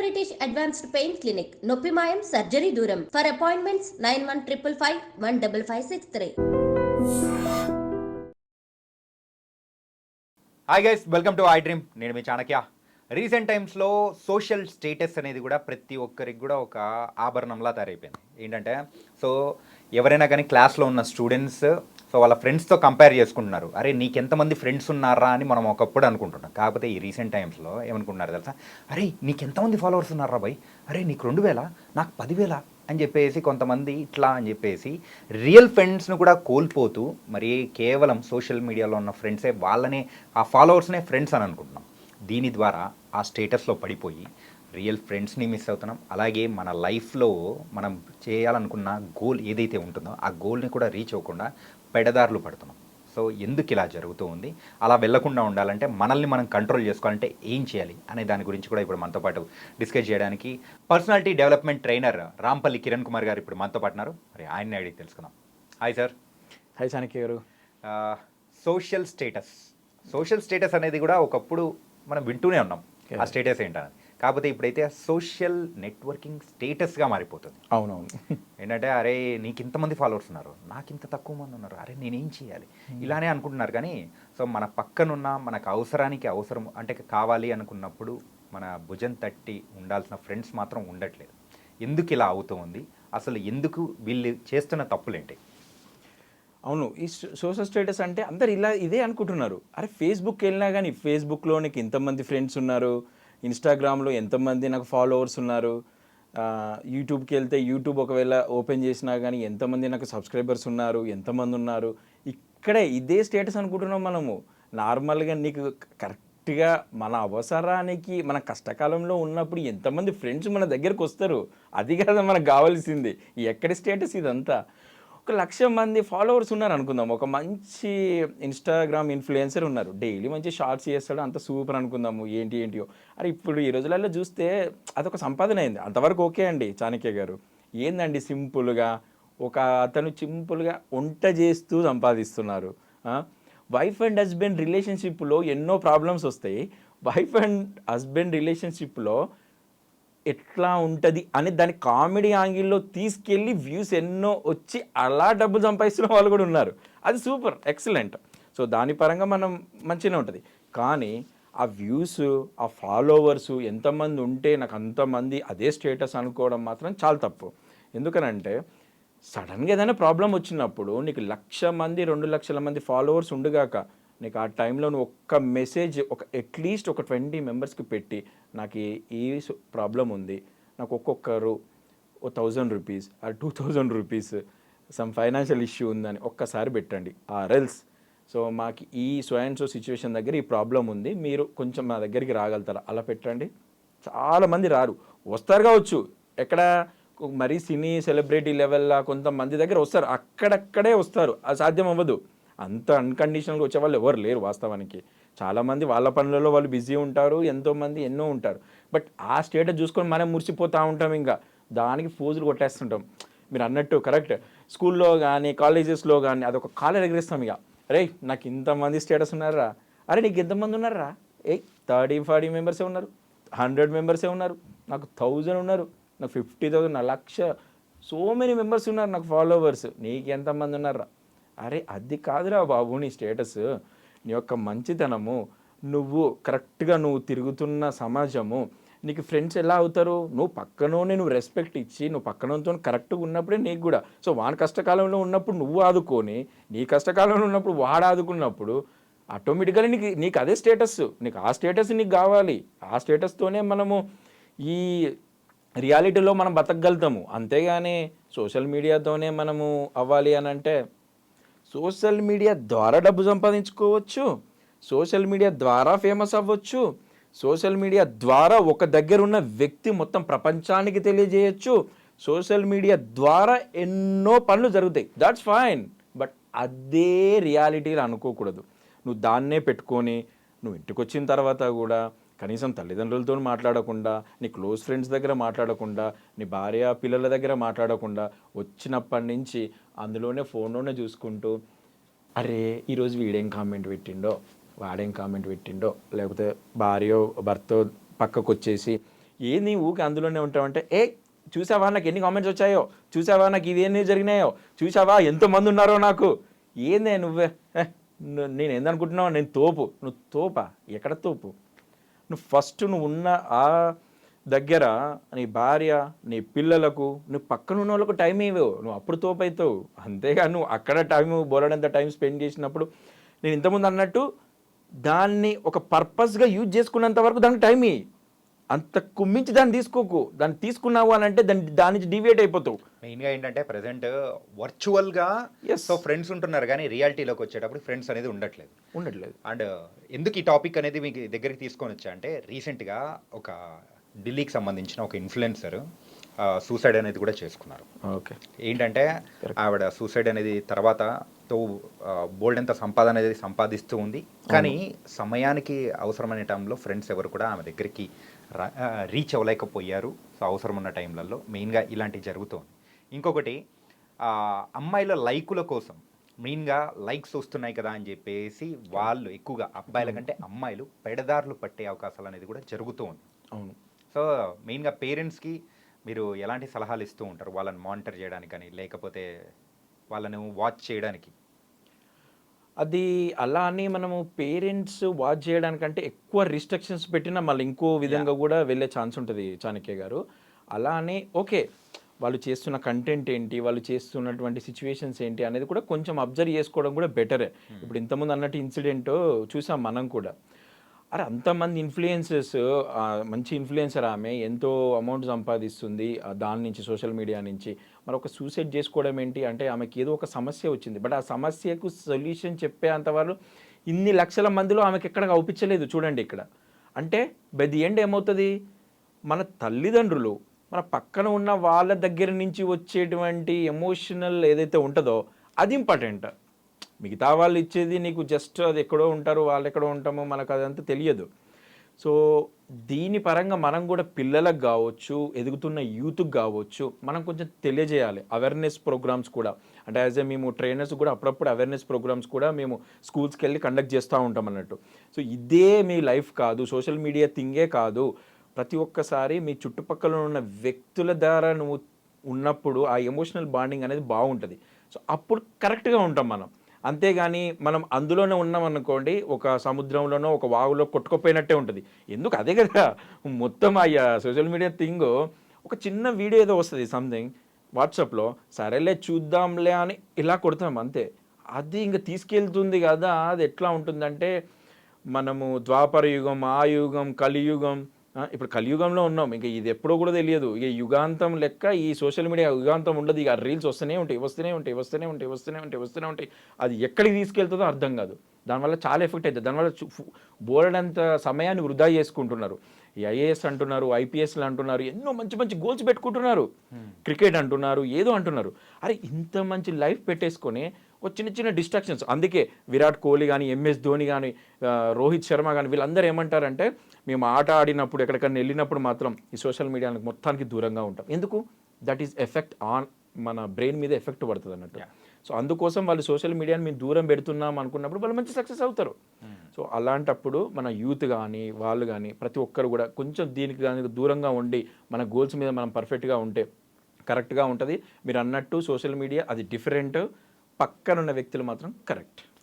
British advanced pain clinic నొప్పి మాయం surgery దూరం. For appointments nine one triple five one double five six three hi guys welcome to I dream నేను మీ Chanakya. Recent టైమ్స్లో social status అనేది కూడా ప్రతి ఒక్కరికి కూడా ఒక ఆభరణంలా తయారైపోయింది. ఏంటంటే సో ఎవరైనా కానీ క్లాస్లో ఉన్న స్టూడెంట్స్ సో వాళ్ళ ఫ్రెండ్స్తో కంపేర్ చేసుకుంటున్నారు. అరే నీకెంతమంది ఫ్రెండ్స్ ఉన్నారా అని మనం ఒకప్పుడు అనుకుంటున్నాం కాకపోతే ఈ రీసెంట్ టైమ్స్లో ఏమనుకుంటున్నారు తెలుసా? అరే నీకెంతమంది ఫాలోవర్స్ ఉన్నారా బాయ్ అరే నీకు రెండు వేల? నాకు పదివేల? అని చెప్పేసి కొంతమంది ఇట్లా అని చెప్పేసి రియల్ ఫ్రెండ్స్ను కూడా కోల్పోతూ మరి కేవలం సోషల్ మీడియాలో ఉన్న ఫ్రెండ్సే వాళ్ళనే ఆ ఫాలోవర్స్నే ఫ్రెండ్స్ అని అనుకుంటున్నాం. దీని ద్వారా ఆ స్టేటస్లో పడిపోయి రియల్ ఫ్రెండ్స్ని మిస్ అవుతున్నాం. అలాగే మన లైఫ్లో మనం చేయాలనుకున్న గోల్ ఏదైతే ఉంటుందో ఆ గోల్ని కూడా రీచ్ అవ్వకుండా పెడదారులు పడుతున్నాం. సో ఎందుకు ఇలా జరుగుతూ ఉంది? అలా వెళ్ళకుండా ఉండాలంటే మనల్ని మనం కంట్రోల్ చేసుకోవాలంటే ఏం చేయాలి అనే దాని గురించి కూడా ఇప్పుడు మనతో పాటు డిస్కస్ చేయడానికి personality development trainer Rampalli Kiran Kumar గారు ఇప్పుడు మనతో పాటు ఉన్నారు. మరి ఆయన్ని అడిగి తెలుసుకుందాం. Hi sir. హాయ్ చాణక్య గారు. సోషల్ స్టేటస్ సోషల్ స్టేటస్ అనేది కూడా ఒకప్పుడు మనం వింటూనే ఉన్నాం. ఆ స్టేటస్ ఏంటనేది. కాకపోతే ఇప్పుడైతే సోషల్ నెట్వర్కింగ్ స్టేటస్గా మారిపోతుంది. అవునవును. ఏంటంటే అరే నీకు ఇంతమంది ఫాలోవర్స్ ఉన్నారు. నాకు ఇంత తక్కువ మంది ఉన్నారు. అరే నేనేం చేయాలి? ఇలానే అనుకుంటున్నారు. కానీ సో మన పక్కనున్న మనకు అవసరానికి అవసరం అంటే కావాలి అనుకున్నప్పుడు మన భుజం తట్టి ఉండాల్సిన ఫ్రెండ్స్ మాత్రం ఉండట్లేదు. ఎందుకు ఇలా అవుతూ ఉంది? అసలు ఎందుకు వీళ్ళు చేస్తున్న తప్పులేంటి? అవును. ఈ సోషల్ స్టేటస్ అంటే అందరు ఇలా ఇదే అనుకుంటున్నారు. అరే ఫేస్బుక్ వెళ్ళినా కానీ ఫేస్బుక్లో నీకు ఎంతమంది ఫ్రెండ్స్ ఉన్నారు. ఇన్స్టాగ్రామ్లో ఎంతమంది నాకు ఫాలోవర్స్ ఉన్నారు. యూట్యూబ్కి వెళ్తే యూట్యూబ్ ఒకవేళ ఓపెన్ చేసినా కానీ ఎంతమంది నాకు సబ్స్క్రైబర్స్ ఉన్నారు ఎంతమంది ఉన్నారు. ఇక్కడే ఇదే స్టేటస్ అనుకుంటున్నాం మనము. నార్మల్గా నీకు కరెక్ట్గా మన అవసరానికి మన కష్టకాలంలో ఉన్నప్పుడు ఎంతమంది ఫ్రెండ్స్ మన దగ్గరకు వస్తారు అది కదా మనకు కావాల్సింది. ఎక్కడి స్టేటస్ ఇదంతా? ఒక లక్ష మంది ఫాలోవర్స్ ఉన్నారు అనుకుందాం. ఒక మంచి ఇన్స్టాగ్రామ్ ఇన్ఫ్లుయెన్సర్ ఉన్నారు. డైలీ మంచి షార్ట్స్ చేస్తాడు. అంత సూపర్ అనుకుందాము. ఏంటి ఏంటియో. అరే ఇప్పుడు ఈ రోజులలో చూస్తే అదొక సంపాదన అయింది. అంతవరకు ఓకే అండి చాణక్య గారు. ఏందండి సింపుల్గా? ఒక అతను సింపుల్గా వంట చేస్తూ సంపాదిస్తున్నారు. వైఫ్ అండ్ హస్బెండ్ రిలేషన్షిప్లో ఎన్నో ప్రాబ్లమ్స్ వస్తాయి. వైఫ్ అండ్ హస్బెండ్ రిలేషన్షిప్లో ఎట్లా ఉంటుంది అని దాని కామెడీ యాంగిల్లో తీసుకెళ్ళి వ్యూస్ ఎన్నో వచ్చి అలా డబ్బులు సంపాదిస్తున్న వాళ్ళు కూడా ఉన్నారు. అది సూపర్ ఎక్సలెంట్. సో దాని పరంగా మనం మంచిగానే ఉంటుంది. కానీ ఆ వ్యూస్ ఆ ఫాలోవర్స్ ఎంతమంది ఉంటే నాకు అంతమంది అదే స్టేటస్ అనుకోవడం మాత్రం చాలా తప్పు. ఎందుకనంటే సడన్గా ఏదైనా ప్రాబ్లం వచ్చినప్పుడు నీకు లక్ష మంది రెండు లక్షల మంది ఫాలోవర్స్ ఉండగాక నీకు ఆ టైంలో నువ్వు ఒక్క మెసేజ్ ఒక అట్లీస్ట్ ఒక ట్వంటీ మెంబర్స్కి పెట్టి నాకు ఈ- ప్రాబ్లం ఉంది నాకు ఒక్కొక్కరు ఓ థౌజండ్ రూపీస్ ఆ two thousand rupees some financial issue ఉందని ఒక్కసారి పెట్టండి ఆ రెల్స్ సో మాకు ఈ సో అండ్ సో సిచ్యువేషన్ దగ్గర ఈ ప్రాబ్లం ఉంది మీరు కొంచెం మా దగ్గరికి రాగలుగుతారా? అలా పెట్టండి. చాలామంది రారు. వస్తారు కావచ్చు. ఎక్కడ మరీ సినీ సెలబ్రిటీ లెవెల్లా కొంతమంది దగ్గర వస్తారు. అక్కడక్కడే వస్తారు. అది సాధ్యం అవ్వదు. అంత అన్కండిషనల్గా వచ్చే వాళ్ళు ఎవరు లేరు వాస్తవానికి. చాలామంది వాళ్ళ పనులలో వాళ్ళు బిజీ ఉంటారు ఎంతోమంది ఎన్నో ఉంటారు. బట్ ఆ స్టేటస్ చూసుకొని మనం మురిసిపోతూ ఉంటాం ఇంకా. దానికి ఫోజులు కొట్టేస్తుంటాం. మీరు అన్నట్టు కరెక్ట్. స్కూల్లో కానీ కాలేజెస్లో కానీ అదొక కాలర్ ఎగరేస్తాం ఇక. రే నాకు ఇంతమంది స్టేటస్ ఉన్నారా? అరే నీకు ఎంతమంది ఉన్నారా? ఏ థర్టీ ఫార్టీ మెంబర్సే ఉన్నారు? హండ్రెడ్ మెంబర్సే ఉన్నారు? నాకు థౌజండ్ ఉన్నారు. నాకు ఫిఫ్టీ థౌసండ్ నా లక్ష. సో మెనీ మెంబర్స్ ఉన్నారు నాకు ఫాలోవర్స్. నీకు ఎంతమంది ఉన్నారా? అరే అది కాదురా బాబు నీ స్టేటస్. నీ యొక్క మంచితనము నువ్వు కరెక్ట్గా నువ్వు తిరుగుతున్న సమాజము నీకు ఫ్రెండ్స్ ఎలా అవుతారు? నువ్వు పక్కనోనే నువ్వు రెస్పెక్ట్ ఇచ్చి నువ్వు పక్కనతో కరెక్ట్గా ఉన్నప్పుడే నీకు కూడా. సో వాని కష్టకాలంలో ఉన్నప్పుడు నువ్వు ఆదుకొని నీ కష్టకాలంలో ఉన్నప్పుడు వాడు ఆదుకున్నప్పుడు ఆటోమేటిక్గా నీకు నీకు అదే స్టేటస్. నీకు ఆ స్టేటస్ నీకు కావాలి. ఆ స్టేటస్తోనే మనము ఈ రియాలిటీలో మనం బతకగలుగుతాము. అంతేగాని సోషల్ మీడియాతోనే మనము అవ్వాలి అని అంటే సోషల్ మీడియా ద్వారా డబ్బు సంపాదించుకోవచ్చు సోషల్ మీడియా ద్వారా ఫేమస్ అవ్వచ్చు సోషల్ మీడియా ద్వారా ఒక దగ్గర ఉన్న వ్యక్తి మొత్తం ప్రపంచానికి తెలియజేయచ్చు సోషల్ మీడియా ద్వారా ఎన్నో పనులు జరుగుతాయి. దాట్స్ ఫైన్ బట్ అదే రియాలిటీలు అనుకోకూడదు. నువ్వు దాన్నే పెట్టుకొని నువ్వు ఇంటికి వచ్చిన తర్వాత కూడా కనీసం తల్లిదండ్రులతో మాట్లాడకుండా నీ క్లోజ్ ఫ్రెండ్స్ దగ్గర మాట్లాడకుండా నీ భార్య పిల్లల దగ్గర మాట్లాడకుండా వచ్చినప్పటి నుంచి అందులోనే ఫోన్లోనే చూసుకుంటూ అరే ఈరోజు వీడేం కామెంట్ పెట్టిండో వాడేం కామెంట్ పెట్టిండో లేకపోతే భార్య భర్త పక్కకు వచ్చేసి ఏంది ఊకి అందులోనే ఉంటావంటే ఏ చూసావా నాకు ఎన్ని కామెంట్స్ వచ్చాయో? చూసావా నాకు ఇవేన్ని జరిగినాయో? చూసావా ఎంతమంది ఉన్నారో నాకు? ఏందే నువ్వే? నేను ఏందనుకుంటున్నావు నేను తోపు. నువ్వు తోపా? ఎక్కడ తోపు? నువ్వు ఫస్ట్ నువ్వు ఉన్న ఆ దగ్గర నీ భార్య నీ పిల్లలకు నువ్వు పక్కన ఉన్న వాళ్ళకు టైం ఇవ్వవు. నువ్వు అప్పుడు తోపైతావు. అంతేగా నువ్వు అక్కడ టైం బోలడంత టైం స్పెండ్ చేసినప్పుడు నేను ఇంతకుముందు అన్నట్టు దాన్ని ఒక పర్పస్గా యూజ్ చేసుకున్నంత వరకు దానికి టైం ఇయ్యి. అంత కుమ్మించి దాన్ని తీసుకోకు. దాన్ని తీసుకున్నావు అని అంటే దాని దాని నుంచి డివియేట్ అయిపోతావు. మెయిన్గా ఏంటంటే ప్రజెంట్ వర్చువల్గా. సో ఫ్రెండ్స్ ఉంటున్నారు కానీ రియాలిటీలోకి వచ్చేటప్పుడు ఫ్రెండ్స్ అనేది ఉండట్లేదు. ఉండట్లేదు. అండ్ ఎందుకు ఈ టాపిక్ అనేది మీకు దగ్గరికి తీసుకొని వచ్చా అంటే రీసెంట్గా ఒక ఢిల్లీకి సంబంధించిన ఒక ఇన్ఫ్లుయెన్సర్ సూసైడ్ అనేది కూడా చేసుకున్నారు. ఓకే. ఏంటంటే ఆవిడ సూసైడ్ అనేది తర్వాత తో బోల్డ్ ఎంత సంపాదన అనేది సంపాదిస్తూ ఉంది. కానీ సమయానికి అవసరమైన టైంలో ఫ్రెండ్స్ ఎవరు కూడా ఆమె దగ్గరికి రీచ్ అవ్వలేకపోయారు. సో అవసరం ఉన్న టైంలలో మెయిన్గా ఇలాంటివి జరుగుతుంది. ఇంకొకటి అమ్మాయిల లైకుల కోసం మెయిన్గా లైక్స్ వస్తున్నాయి కదా అని చెప్పేసి వాళ్ళు ఎక్కువగా అబ్బాయిల కంటే అమ్మాయిలు పెడదారులు పట్టే అవకాశాలు అనేది కూడా జరుగుతూ ఉంది అవును. సో మెయిన్గా పేరెంట్స్కి మీరు ఎలాంటి సలహాలు ఇస్తూ ఉంటారు? వాళ్ళని మానిటర్ చేయడానికి కానీ లేకపోతే వాళ్ళను వాచ్ చేయడానికి? అది అలా అని మనము పేరెంట్స్ వాచ్ చేయడానికంటే ఎక్కువ రిస్ట్రిక్షన్స్ పెట్టినా మళ్ళీ ఇంకో విధంగా కూడా వెళ్ళే ఛాన్స్ ఉంటుంది చాణక్య గారు. అలా అని ఓకే వాళ్ళు చేస్తున్న కంటెంట్ ఏంటి వాళ్ళు చేస్తున్నటువంటి సిచ్యువేషన్స్ ఏంటి అనేది కూడా కొంచెం అబ్జర్వ్ చేసుకోవడం కూడా బెటరే ఇప్పుడు ఇంతకుముందు అన్నట్టు ఇన్సిడెంట్ చూసాం మనం కూడా. అరే అంతమంది ఇన్ఫ్లుయెన్సెస్ మంచి ఇన్ఫ్లుయెన్సర్ ఆమె ఎంతో అమౌంట్ సంపాదిస్తుంది దాని నుంచి సోషల్ మీడియా నుంచి. మరి ఒక సూసైడ్ చేసుకోవడం ఏంటి? అంటే ఆమెకి ఏదో ఒక సమస్య వచ్చింది. బట్ ఆ సమస్యకు సొల్యూషన్ చెప్పే అంతవరకు ఇన్ని లక్షల మందిలో ఆమెకి ఎక్కడ అవుపించలేదు చూడండి ఇక్కడ. అంటే బై ది ఎండ్ ఏమవుతుంది? మన తల్లిదండ్రులు మన పక్కన ఉన్న వాళ్ళ దగ్గర నుంచి వచ్చేటువంటి ఎమోషనల్ ఏదైతే ఉంటుందో అది ఇంపార్టెంట్ మిగతా వాళ్ళు ఇచ్చేది నీకు జస్ట్ అది ఎక్కడో ఉంటారు వాళ్ళు ఎక్కడో ఉంటామో మనకు అదంతా తెలియదు. సో దీని పరంగా మనం కూడా పిల్లలకు కావచ్చు ఎదుగుతున్న యూత్కి కావచ్చు మనం కొంచెం తెలియజేయాలి. అవేర్నెస్ ప్రోగ్రామ్స్ కూడా. అంటే యాజ్ ఏ మేము ట్రైనర్స్ కూడా అప్పుడప్పుడు అవేర్నెస్ ప్రోగ్రామ్స్ కూడా మేము స్కూల్స్కి వెళ్ళి కండక్ట్ చేస్తూ ఉంటాం అన్నట్టు. సో ఇదే మీ లైఫ్ కాదు. సోషల్ మీడియా థింగే కాదు. ప్రతి ఒక్కసారి మీ చుట్టుపక్కల ఉన్న వ్యక్తుల ద్వారా నువ్వు ఉన్నప్పుడు ఆ ఎమోషనల్ బాండింగ్ అనేది బాగుంటుంది. సో అప్పుడు కరెక్ట్గా ఉంటాం మనం. అంతేగాని మనం అందులోనే ఉన్నాం అనుకోండి ఒక సముద్రంలోనో ఒక వాగులో కొట్టుకుపోయినట్టే ఉంటుంది. ఎందుకు? అదే కదా. మొత్తం అయ్యా సోషల్ మీడియా థింగ్ ఒక చిన్న వీడియో ఏదో వస్తుంది సంథింగ్ వాట్సాప్లో సరేలే చూద్దాంలే అని ఇలా కొడతాం అంతే. అది ఇంకా తీసుకెళ్తుంది కదా. అది ఎట్లా ఉంటుందంటే మనము ద్వాపర యుగం ఆ యుగం కలియుగం ఇప్పుడు కలియుగంలో ఉన్నాం. ఇంకా ఇది ఎప్పుడో కూడా తెలియదు. ఇక యుగాంతం లెక్క ఈ సోషల్ మీడియా యుగాంతం ఉండదు. ఇక రీల్స్ వస్తూనే ఉంటాయి వస్తూనే ఉంటాయి వస్తూనే ఉంటాయి వస్తూనే ఉంటాయి వస్తూనే ఉంటాయి. అది ఎక్కడికి తీసుకెళ్తుందో అర్థం కాదు. దానివల్ల చాలా ఎఫెక్ట్ అవుతుంది దానివల్ల బోర్డంత సమయాన్ని వృధా చేసుకుంటున్నారు. ఈ ఐఏఎస్ అంటున్నారు ఐపీఎస్లు అంటున్నారు ఎన్నో మంచి మంచి గోల్స్ పెట్టుకుంటున్నారు. క్రికెట్ అంటున్నారు ఏదో అంటున్నారు. అరే ఇంత మంచి లైఫ్ పెట్టేసుకొని ఒక చిన్న చిన్న డిస్ట్రాక్షన్స్. అందుకే విరాట్ కోహ్లీ కానీ ఎంఎస్ ధోని కానీ రోహిత్ శర్మ కానీ వీళ్ళందరూ ఏమంటారంటే మేము ఆట ఆడినప్పుడు ఎక్కడికన్నా వెళ్ళినప్పుడు మాత్రం ఈ సోషల్ మీడియానికి మొత్తానికి దూరంగా ఉంటాం. ఎందుకు? దట్ ఈస్ ఎఫెక్ట్ ఆన్ మన బ్రెయిన్ మీద ఎఫెక్ట్ పడుతుంది అన్నట్టు. సో అందుకోసం వాళ్ళు సోషల్ మీడియాని మేము దూరం పెడుతున్నాం అనుకున్నప్పుడు వాళ్ళు మంచి సక్సెస్ అవుతారు. సో అలాంటప్పుడు మన యూత్ కానీ వాళ్ళు కానీ ప్రతి ఒక్కరు కూడా కొంచెం దీనికి దానికి దూరంగా ఉండి మన గోల్స్ మీద మనం పర్ఫెక్ట్గా ఉంటే కరెక్ట్గా ఉంటుంది. మీరు అన్నట్టు సోషల్ మీడియా అది డిఫరెంట్ పక్కనున్న వ్యక్తులు మాత్రం కరెక్ట్.